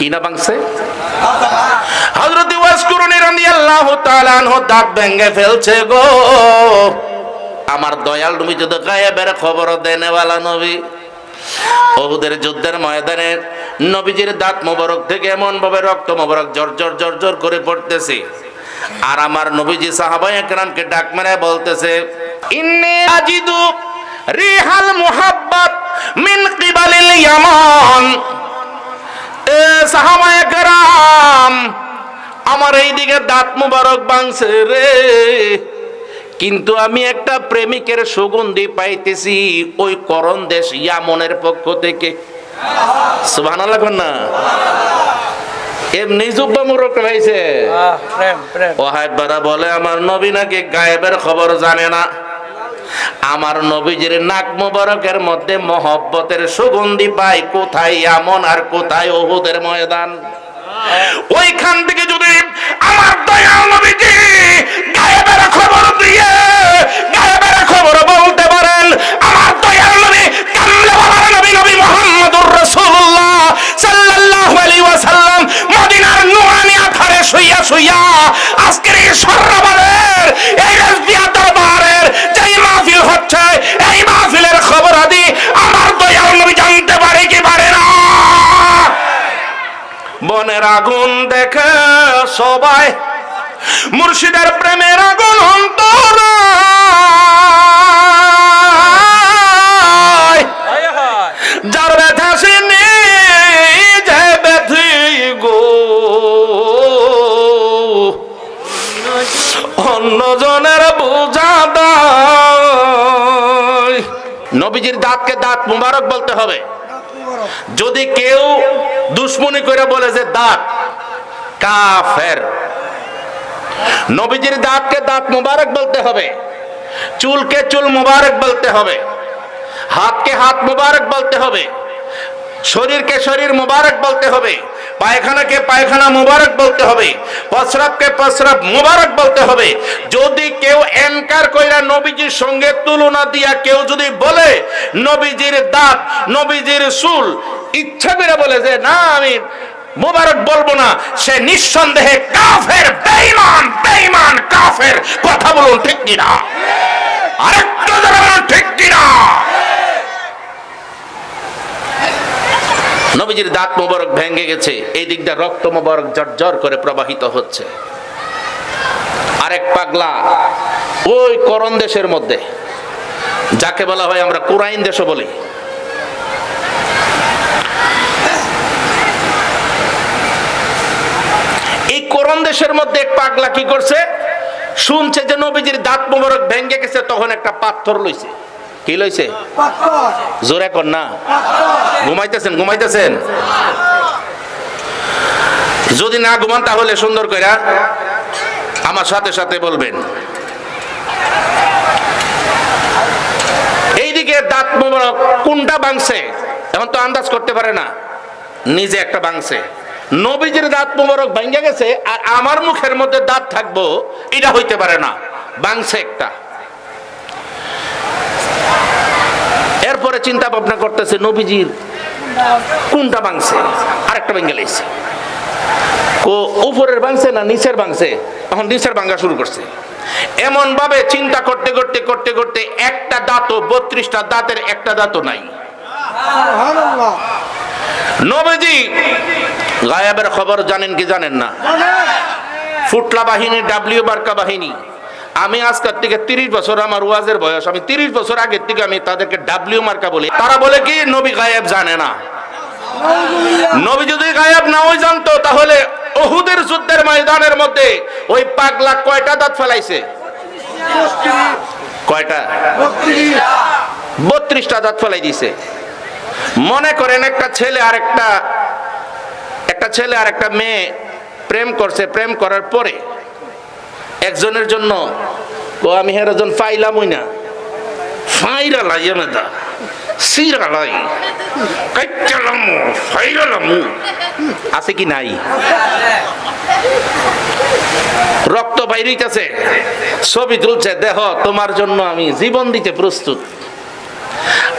কি না ভাঙছে? হযরত ওয়াসকুরুনি রাদিয়াল্লাহু তাআলা আনহু দাঁত ভেঙে ফেলছে গো। আমার দয়াল নবী যদি গায়েবের খবর দেনেওয়ালা নবী। ওহুদের যুদ্ধের ময়দানে নবীজির দাঁত মোবারক থেকে এমন ভাবে রক্ত মোবারক জর্জর জর্জর করে পড়তেছে। আর আমার নবীজি সাহাবায়ে একরামকে ডাক মেরে বলতেছে, ইন্নী আজিদু রিহাল মুহাব্বাত মিন কিবালিল ইয়ামান এ সাহাবায়ে কেরাম আমার এই দিকে দাঁত মুবারক ভাঙছে রে। কিন্তু আমি একটা প্রেমিকের সুগন্ধি পাইতেছি ওই করণ দেশ ইয়ামনের পক্ষ থেকে। কোন না। এমনি জুব্বা মুরক ভাইছে আহ, প্রেম প্রেম। ওহাইব বাদা বলে আমার নবী নাকি গায়েবের খবর জানে না। আমার নবীজির নাক মুবারকের মধ্যে মহব্বতের সুগন্ধি পাই কোথায় আমন আর কোথায় ওহুদের ময়দান। ওইখান থেকে যদি আমার দয়াল নবীজি গায়েবের খবর দিয়ে গায়েবের খবর বলতে পারেন, আমার দয়াল নবী কামলে বাবার নবী নবী মুহাম্মদুর রাসূলুল্লাহ সাল্লাল্লাহু আলাইহি ওয়াসাল্লাম মদিনার নুরানি আধারে শুইয়া শুইয়া আজকের এই সর্রবারের এই রাজবিয়া দরবারের যেই মাহফিল হচ্ছে এই মাহফিলের খবর আদি আমার দয়াল নবী জানতে পারে কি পারে না বনের আগুন দেখে সবাই, মুর্শিদের প্রেমের আগুন অন্তর। যার ব্যথা সে যে ব্যথি গো। অন্যজনের বোঝা নবীজির দাঁতকে দাঁত মুবারক বলতে হবে। যদি কেউ দুশ্মনী করে বলে যে দাঁত কাফের। নবীজির দাঁতকে দাঁত মুবারক বলতে হবে, চুলকে চুল মুবারক বলতে হবে, হাতকে হাত মুবারক বলতে হবে, শরীরকে শরীর মুবারক বলতে হবে, পায়খানাকে পায়খানা মুবারক বলতে হবে, প্রস্রাবকে প্রস্রাব মুবারক বলতে হবে। যদি কেউ এনকার কইরা নবীজির সঙ্গে তুলনা দিয়া কেউ যদি বলে, নবীজির দাঁত, নবীজির চুল ইচ্ছা করে বলে যে, না, আমি মোবারক বলব না। সে নিঃসন্দেহে কাফের, বেঈমান বেঈমান, কাফের। কথা বলুন ঠিক কিনা? আরেকটু জোরে বলুন ঠিক কিনা? নবীজির দাঁত মোবারক ভেঙে গেছে। এই দিকটা রক্ত মোবারক জর্জর করে প্রবাহিত হচ্ছে। আরেক পাগলা ওই করণ দেশের মধ্যে, যাকে বলা হয় আমরা কুরাইন দেশও বলি। করণ দেশের মধ্যে এক পাগলা কি করছে? শুনছে যে নবীজির দাঁত মোবারক ভেঙে গেছে তখন একটা পাথর লইছে। কি লইছে? জোরে কর না। ঘুমাইতেছেন ঘুমাইতেছেন। যদি না ঘুমান তাহলে সুন্দর কইরা আমার সাথে সাথে বলবেন। এইদিকে দাঁত মোবারক কোনটা বাংছে এখন তো আন্দাজ করতে পারে না। নিজে একটা বাংছে নবীজির দাঁত মোবারক ভাঙ্গা গেছে আর আমার মুখের মধ্যে দাঁত থাকব এটা হইতে পারে না। বাংছে একটা। এরপরে চিন্তা ভাবনা করতেছে নবীজির কোনটা বাংছে? আরেকটা ভেঙে লেগেছে। ও উপরের বাংছে না নিচের বাংছে? এখন নিচের ভাঙ্গা শুরু করছে। এমন ভাবে চিন্তা করতে করতে করতে করতে একটা দাঁতও বত্রিশটা দাঁতের একটা দাঁতও নাই। নবীজি গায়েবের খবর জানেন কি জানেন না? ফুটলা বাহিনী, ডাব্লিউ বার্কা বাহিনী। আমি আজকের থেকে তিরিশ বছর আমার ওয়াজের বয়স, আমি তিরিশ বছর আগের থেকে আমি তাদেরকে ডাব্লিউ মার্কা বলি। তারা বলে কি, নবী গায়েব জানে না। নবী যদি গায়েব না ওই জানতো, তাহলে ওহুদের যুদ্ধের ময়দানের মধ্যে ওই পাগলা কয়টা দাঁত ফেলাইছে? কয়টা? বত্রিশটা দাঁত ফেলাই দিছে। মনে করেন একটা ছেলে আর একটা একটা ছেলে আর একটা মেয়ে প্রেম করছে, প্রেম করার পরে একজনের জন্য, ও আমি হের একজন পাইলামই না। ফাইরা লাইয়া ফাইরালাম আছে কি নাই? রক্ত বাইরিতেছে ছবি তুলছে, দেহ তোমার জন্য আমি জীবন দিতে প্রস্তুত।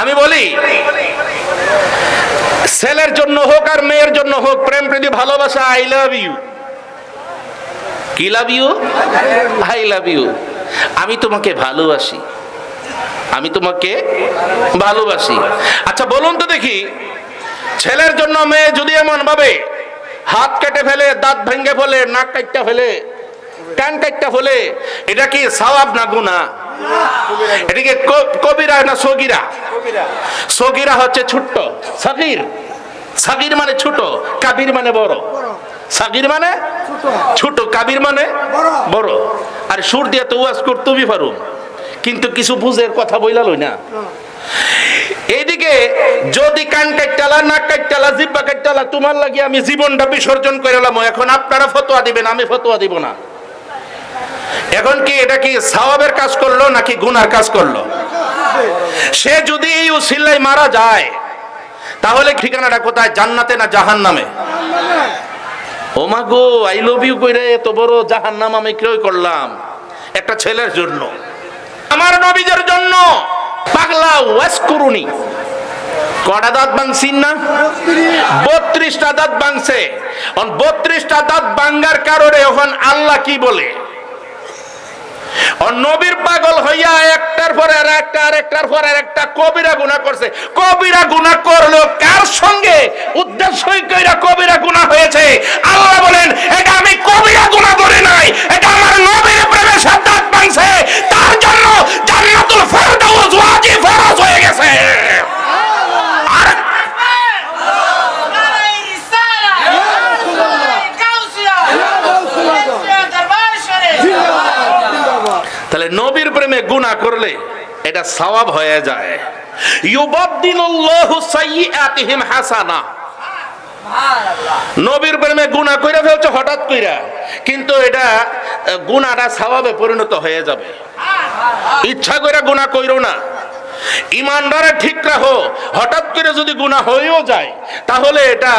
আমি বলি ছেলের জন্য হোক আর মেয়ের জন্য হোক, প্রেম, প্রীতি, ভালোবাসা আই লাভ ইউ কি love you I love you আমি তোমাকে ভালোবাসি। আমি তোমাকে ভালোবাসি। আচ্ছা বলুন তো দেখি, ছেলের জন্য মেয়ে যদি এমন ভাবে হাত কেটে ফেলে, দাঁত ভেঙে ফেলে, নাক কাটটা ফেলে, কান কাটটা ফেলে, এটা কি সওয়াব না গুনাহ? এটাকে ক- কবিরা না সগিরা? সগিরা হচ্ছে ছোট্ট সাকির সাকির মানে ছোট কাবির মানে বড়। সাকির মানে ছোট। কাবির মানে বড়। আর সুর দিয়ে তো ওয়াজ করতেও পারুম কিন্তু কিছু বুঝের কথা বইলা লই না। এইদিকে যদি কান কাটটালা নাক কাটটালা জিব্বা কাটটালা তোমার লাগি আমি জীবনটা বিসর্জন করে এলাম এখন আপনারা ফতোয়া দিবেন আমি ফতোয়া দিব না। এখন কি এটা কি সওয়াবের কাজ করল নাকি গুনার কাজ করল? সে যদি এই উসিল্লাই মারা যায়, তাহলে ঠিকানাটা কোথায়? জান্নাতে না জাহান নামে ও মা গো আই লভ ইউ কইরে এত বড় জাহান নাম আমি ক্রয় করলাম। একটা ছেলের জন্য। আমার নবীদের জন্য। পাগলা ওয়াস করুনি কটা দাঁত ভাঙছিন না? বত্রিশটা দাঁত ভাঙছে। বত্রিশটা দাঁত ভাঙ্গার কারণে এখন আল্লাহ কি বলে? নবীর পাগল হইয়া একটার পর আর একটা, আর একটার পর আর একটা কবিরা গুণা করছে। কবিরা গুনাহ করল কার সঙ্গে উদ্দেশ্যই কইরা কবিরা গুণা হয়েছে? আল্লাহ বলেন, এটা আমি কবিরা গুণা করে নাই, এটা আমার নবীর প্রেমে সাদ্দাত পাইছে তার জন্য জান্নাতুল ফেরদাউস ওয়াজিব ফরজ হয়ে গেছে আর তাহলে নবীর প্রেমে গুনাহ করলে এটা সওয়াব হয়ে যায়। ইউবাদদিলুল্লাহু সাইয়্যাতিহিম হাসানা। নবীর প্রেমে গুণা কইরা ফেলছে হঠাৎ কইরা। কিন্তু এটা গুণাটা স্বভাবে পরিণত হয়ে যাবে। ইচ্ছা করে গুণা কইরো না। ইমানদারে ঠিক রাখো। হঠাৎ করে যদি গুনাহ হয়েও যায়, তাহলে এটা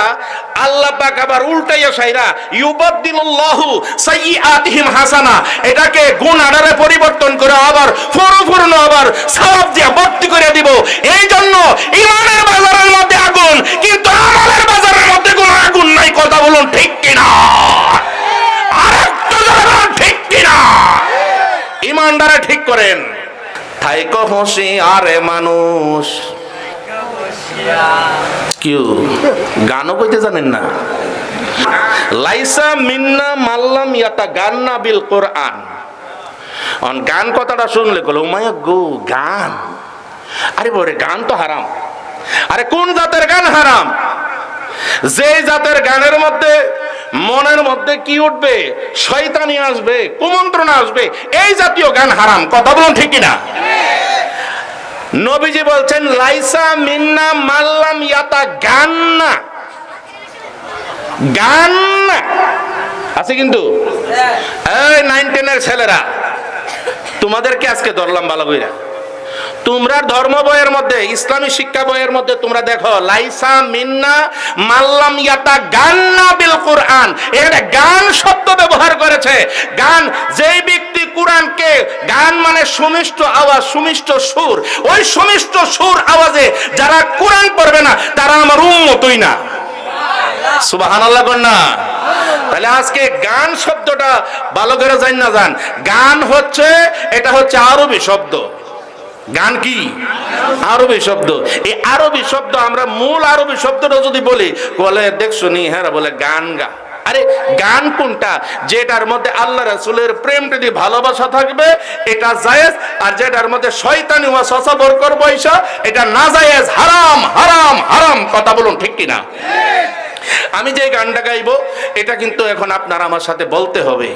আল্লাহ পাক আবার উল্টাইয়া সাইরা, ইউবাদদিলুল্লাহু সাইয়্যাতিহিম হাসানা, এটাকে গুনাহটারে পরিবর্তন করে আবার পরিপূর্ণ আবার সওয়াব দিয়ে ভর্তি করে দিব। এই জন্য ইমানের বাজারের মধ্যে আগুন, কিন্তু আমলের বাজারের মধ্যে কোনো আগুন নাই, কথা বলুন ঠিক কিনা? আরেকটু ঠিক কিনা? ইমানদারে ঠিক করেন। থাইক হুঁশিয়ারে মানুষ। কিউ, গানও কইতে জানেন না? লাইসা মিন্না মাল্লাম ইয়াতা গান্না বিল কোরআন। অন গান কথাটা শুনলে কল মায়া গো, গান? আরে বরে গান তো হারাম। আরে কোন জাতের গান হারাম? যে জাতের গানের মধ্যে মনের মধ্যে কি উঠবে? শয়তানি আসবে কুমন্ত্রণা আসবে এই জাতীয় গান হারাম। কথা বলুন ঠিক কিনা? নবীজি বলছেন লাইসা মিন্না মাল্লাম ইয়াতা গান্না। গান্না। আছে কিন্তু? এই নাইন টেনের ছেলেরা তোমাদেরকে আজকে ধরলাম ভালো কইরা। তোমরা ধর্ম বইয়ের মধ্যে, ইসলামী শিক্ষা বইয়ের মধ্যে তোমরা দেখো, লাইসা মিন্না মাল্লাম ইয়াতা গান না বিল কোরআন। এখানে গান শব্দ ব্যবহার করেছে। গান, যেই ব্যক্তি কোরআনকে, গান মানে সুমিষ্ট আওয়াজ, সুমিষ্ট সুর। ওই সুমিষ্ট সুর আওয়াজে যারা কোরআন পড়বে না, তারা আমার উম্মতই না। সুবহানাল্লাহ কন্যা তাহলে আজকে গান শব্দটা ভালো করে জান না গান হচ্ছে, এটা হচ্ছে আরবি শব্দ। গান কি? আরবি শব্দ। এই আরবি শব্দ আমরা মূল আরবি শব্দটা যদি বলি, বলে দেখছ নি হ্যাঁ বলে, গান গা। আরে, গান কোনটা? যেটার মধ্যে আল্লাহ রাসূলের প্রেম যদি ভালোবাসা থাকবে, এটা জায়েজ, আর যেটার মধ্যে শয়তানি ওয়া সসাবর করব ঈশা এটা না জায়েজ, হারাম হারাম হারাম, কথা বলুন ঠিক কিনা? আমি যে গানটা গাইবো, এটা কিন্তু এখন আপনার আমার সাথে বলতে হবে।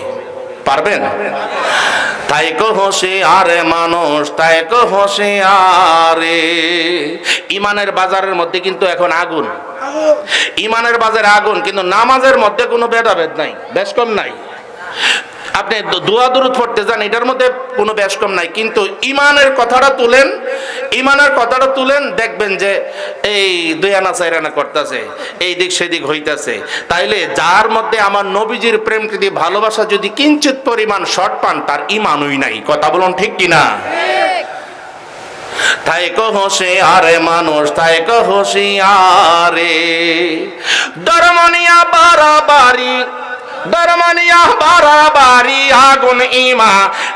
পারবেন? তাই কো আরে মানুষ তাই কো আরে ইমানের বাজারের মধ্যে কিন্তু এখন আগুন। ইমানের বাজারে আগুন কিন্তু নামাজের মধ্যে কোনো ভেদাভেদ নাই বেশ কম নাই। আপনি দোয়া দরুদ পড়তে যান, এটার মধ্যে কোনো কম নাই। কিন্তু ইমানের কথাটা তুলেন ইমানের কথাটা তুলেন, দেখবেন যে এই দুই চার করতেছে, এই দিক সেদিক হইতাছে। তাইলে যার মধ্যে আমার নবীজির প্রেম ভালোবাসা যদি কিঞ্চিত পরিমাণ শর্ট পান, তার ইমানই নাই। কথা বলুন ঠিক কিনা? থাইকো আরে মানুষ থাইকো হুঁশিয়ারে। দরমনিয়া বাড়াবাড়ি দরমনিয়া বাড়াবাড়ি আগুন ইমা।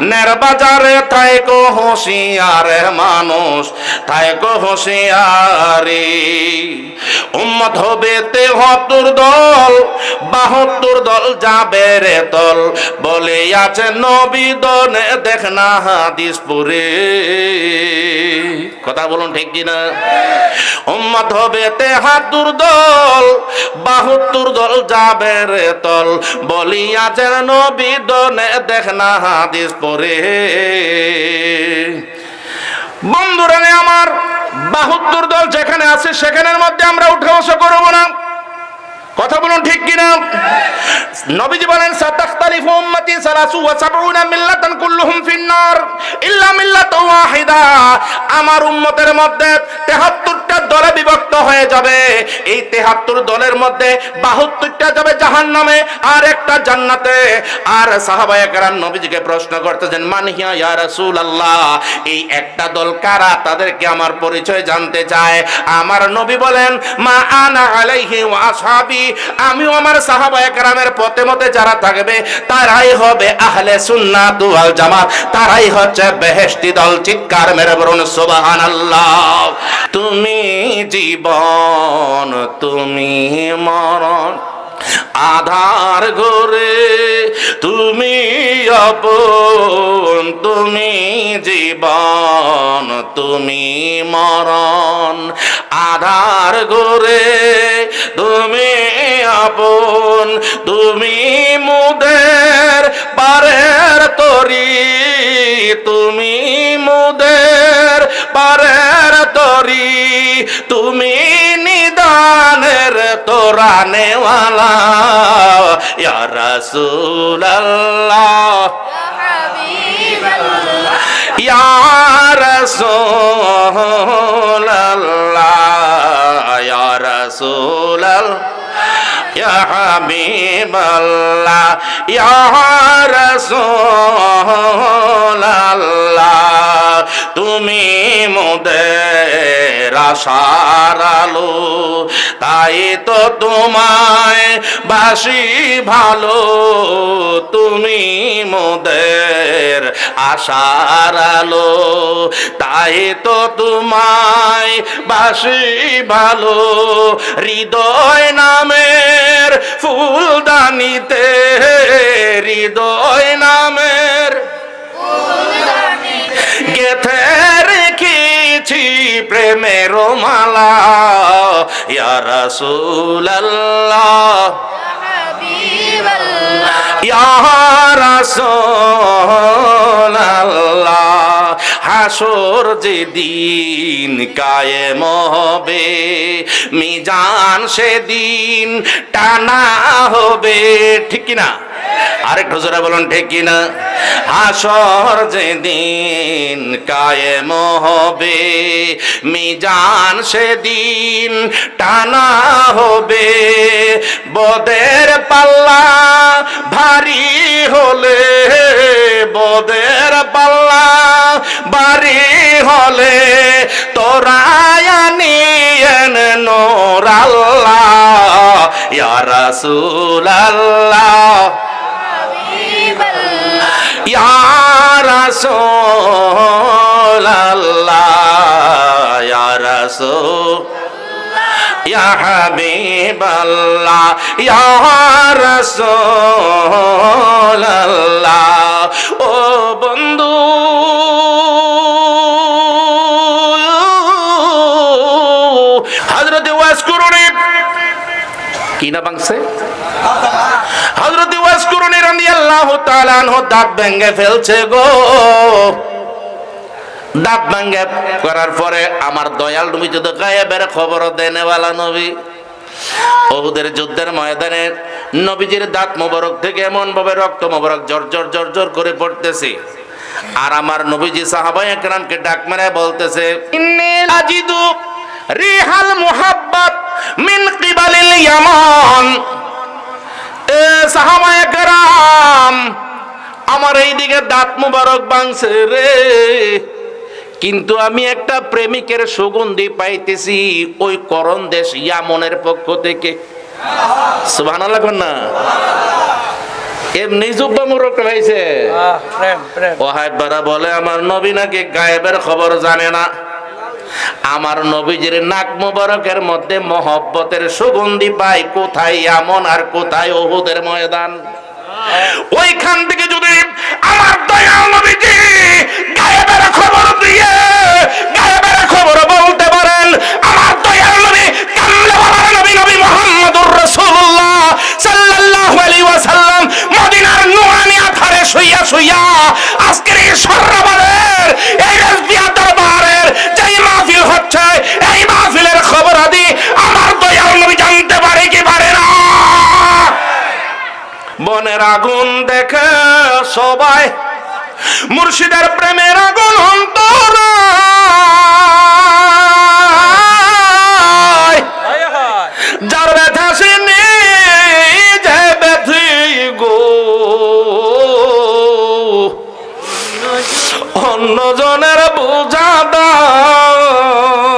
নের বাজারে থাইকো হুঁশিয়ারে মানুষ, থাইকো হুঁশিয়ারে। উম্মত হবে তেহত্তর দল, বাহাত্তর দল যাবে রে দল। বলে আছে নবী দনে দেখ না হাদিস পুরে। কথা বলুন ঠিক কিনা? উম্মত হবে তেহাত্তর দল, বাহাত্তর দল যাবে রে তল বলিয়া যেন নবী দনে দেখ না হাদিস পরে বন্ধুরা আমার বাহাত্তর দল যেখানে আছে, সেখানের মধ্যে আমরা উঠে বসে করব না। কথা বলুন ঠিক কিনা? নবীজি বলেন, সাতাখতালিফু উম্মতি সালাসু ওয়া সাবউনা মিল্লাতান কুল্লুহুম ফিন্নার ইল্লা মিল্লাত ওয়াহিদা। আমার উম্মতের মধ্যে 73টা দলে বিভক্ত হয়ে যাবে। এই 73 দলের মধ্যে 72টা যাবে জাহান্নামে, আর একটা জান্নাতে। আর সাহাবায়ে কেরাম নবীজিকে প্রশ্ন করতেছেন, মান হিয়া ইয়া রাসূলুল্লাহ? এই একটা দল কারা? তাদেরকে আমার পরিচয় জানতে চায়। আমার নবী বলেন, মা আনা আলাইহি ওয়া আসহাবি। আমিও আমার সাহাবা একরামের পথে মতে যারা থাকবে, তারাই হবে আহলে সুন্নাত ওয়াল জামাত। তারাই হচ্ছে বেহেশতি দল, চিৎকার মেরে বলুন সুবহানাল্লাহ। তুমি জীবন, তুমি মরণ। আধার ঘরে তুমি আপন, তুমি জীবন, তুমি মরণ। আধার ঘরে তুমি আপন, তুমি মুদের পারের তরি। তুমি তরি তুমি নিদানের তোরা নেওয়ালা। রাসূলুল্লাহ। ইয়া রাসূলুল্লাহ। হাবিবাল্লাহ ইয়া রাসূলাল্লাহ তুমি মোদের আশার আলো তাই তো তোমায় বাসি ভালো তুমি মোদের আশার আলো। তাই তো তোমায় বাসি ভালো হৃদয় নামের ফুলদানিতে হৃদয় নামের গেথে রেখেছি প্রেমের মালা। ইয়া রাসূলুল্লাহ। ইয়া রাসূলুল্লাহ। হাসর যেদিন কায়েম হবে মিজান সেদিন টানা হবে। ঠিক না আরেকটু জোরে বলুন, ঠিক কি না হাসর যেদিন কায়েম হবে, মিজান সেদিন টানা হবে। বদের পাল্লা ভারী হলে, বদের পাল্লা বাড়ি হলে তোরায়ানিয়েন নোর আল্লাহ, ইয়া রাসূলুল্লাহ ইয়া রাসূলুল্লাহ, ইয়া রাসূল, ইয়া হাবিবাল্লাহ, ইয়া রাসূলুল্লাহ। ও বন্ধু, হযরত ওয়াজ করুন কি না বাংছে? তাআলা দাঁত ভেঙে ফেলছে গো। দাঁত করার পরে আমার দয়াল নবী যদি খবর নবী। যুদ্ধের ময়দানে নবীজির দাঁত মোবারক থেকে এমন ভাবে রক্ত মোবারক জর জর জর জর করে পড়তেছে। আর আমার নবীজি সাহাবায়ে একরামকে ডাক মেরে বলতেছে রিহাল মুহাব্বাত মিন কিবালিল ইয়ামান। এ সাহাবায়ে আমার এই দিকে দাঁত মুবারক বাংছে রে। কিন্তু আমি একটা প্রেমিকের সুগন্ধি পাইতেছি ওই করণ দেশ ইয়ামনের পক্ষ থেকে। না। এমনি জুব্বা মুরক ওহাইবারা বলে আমার নবী নাকি গায়েবের খবর জানে না। আমার নবীজির নাক মুবারকের মধ্যে মহব্বতের সুগন্ধি পাই। কোথায় এমন আর কোথায় ওহুদের ময়দান? ওইখান থেকে যদি আমার দয়াল নবীজি গায়েবের খবর দিয়ে, গায়েবের খবর বলতে পারেন, আমার দয়াল নবী কামলে কামলেওয়ালার নবী নবী মুহাম্মদুর রাসূলুল্লাহ সাল্লাল্লাহু আলাইহি ওয়াসাল্লাম মদিনার নুরানি আধারে শুইয়া বনের আগুন দেখে সবাই, মুর্শিদের প্রেমের আগুন অন্তর। যার ব্যথা সে নিজে ব্যথি গো। অন্য জনের বোঝা দায়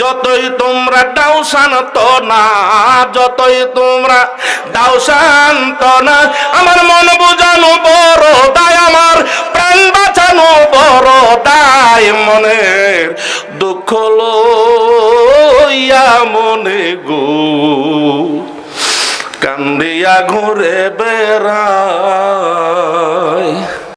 যতই তোমরা শান্ত না, যতই তোমরা শান্ত না, আমার মন বুঝানো বড় দায়, আমার প্রাণ বাঁচানো বড় দায়, মনের দুঃখ লইয়া মনে গো। কান্দিয়া ঘুরে বেড়া